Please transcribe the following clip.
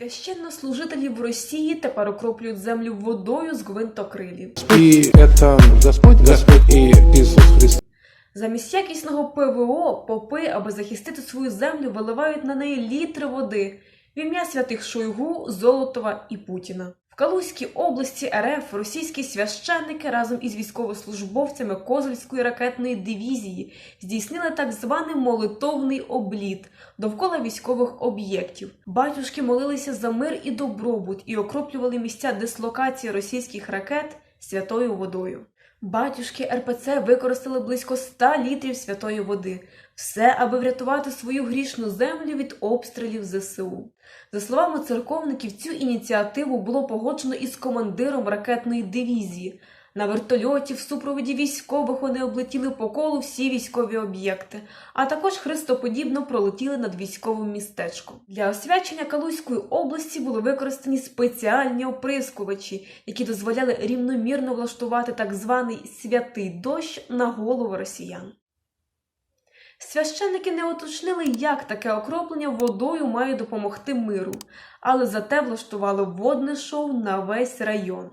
Священнослужителі в Росії тепер окроплюють землю водою з гвинтокрилів. І це Господь, Господь і Ісус Христос. Замість якісного ПВО попи, аби захистити свою землю, виливають на неї літри води в ім'я святих Шойгу, Золотова і Путіна. В Калузькій області РФ російські священники разом із військовослужбовцями Козельської ракетної дивізії здійснили так званий молитовний обліт довкола військових об'єктів. Батюшки молилися за мир і добробут і окроплювали місця дислокації російських ракет святою водою. Батюшки РПЦ використали близько 100 літрів святої води, все аби врятувати свою грішну землю від обстрілів ЗСУ. За словами церковників, цю ініціативу було погоджено із командиром ракетної дивізії. На вертольоті в супроводі військових вони облетіли по колу всі військові об'єкти, а також хрестоподібно пролетіли над військовим містечком. Для освячення Калузької області були використані спеціальні оприскувачі, які дозволяли рівномірно влаштувати так званий святий дощ на голову росіян. Священники не уточнили, як таке окроплення водою має допомогти миру, але зате влаштували водне шоу на весь район.